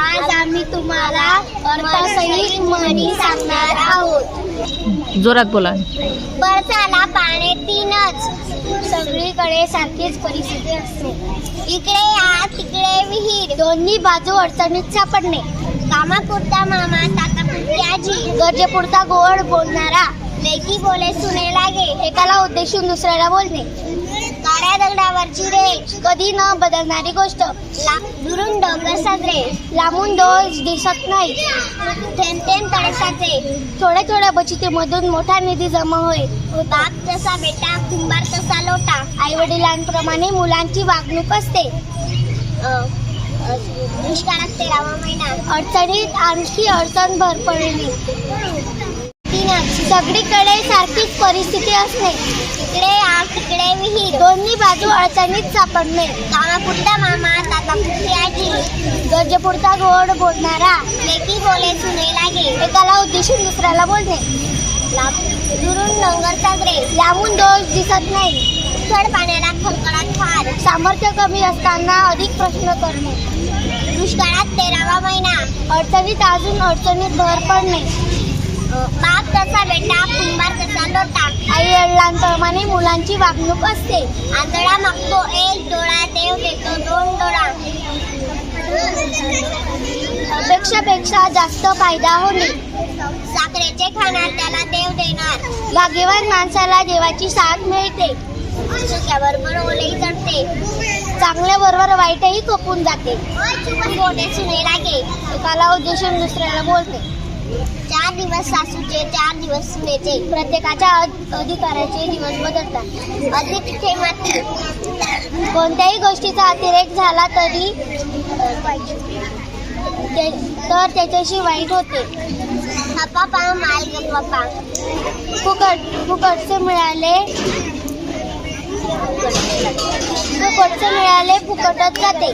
आज आम्ही तुम्हाला अर्थसहित म्हणी सांगणार आहोत. जोरात बोला. बरसाला पाणी तीनच. सगळीकडे सारखीच परिस्थिती असते. इकडे या तिकडे विहीर. दोन्ही बाजू अडचणीत सापडणे. कामापुरता मामा ताकापुरती आजी गरजेपुरता गोड बोलणारा. लेकी बोले सुने लागे एकाला उद्देशून दुसऱ्याला बोलणे. काळ्या दगडावरची रे कधी न बदलणारी गोष्ट. दुरून डोंगर साजरे. लांबून दोष दिसत नाही. थेंबथेंब थेंब तळसाचे थोड्या थोड्या बचतीमधून मोठा निधी जमा होईल. बाप तसा बेटा कुंभार तसा लोटा. आई वडिलांप्रमाणे मुलांची वागणूक असते. अ, दुष्काळात तेरावा महिना. अडचणीत आणखी अडचण भर पडली. तीनच सगळीकडे सारखीच परिस्थिती असणे इकडे आग तिकडे विहीर दोन्ही बाजू अडचणीत सापडणे कामापुरता मामा? ताकापुरती आजी गरजेपुरता गोड बोलणारा लेकी बोले सुने लागे एकाला उद्देशून दुसऱ्याला बोलणे. दुरून डोंगरचा साजरे लांबून दोष दिसत नाही. चढ पाण्याला खडखडात फार. सामर्थ्य कमी असताना अधिक प्रश्न करणे. दुष्काळात तेरावा महिना. अडचणीत अजून अडचणीत भर पडणे. बाप तसा बेटा कुंभार तसा लोटा. आई वडिलांप्रमाणे मुलांची वागणूक असते. आंधळा मागतो एक डोळा देव देतो दोन डोळा. अपेक्षापेक्षा जास्त फायदा होणे. साखरेचे खाणार त्याला देव देणार. भाग्यवान माणसाला देवाची साथ मिळते. बरोबर ओले चढते. चांगल्या बरोबर वाईटही कोपून जाते. मोठे सुने लागे एकाला उद्देशून दुसऱ्याला बोलते. चार दिवस सासूचे चार दिवस सुनेचे प्रत्येकाच्या अधिकाराचे दिवस बदलतात. अधिक क्षेमाती कोणत्याही गोष्टीचा अतिरेक झाला तरी ते- तर त्याच्याशी वाईट होते. हापापा माल गप्पा फुकट फुकटचे मिळाले फुकटचे मिळाले फुकटच जाते.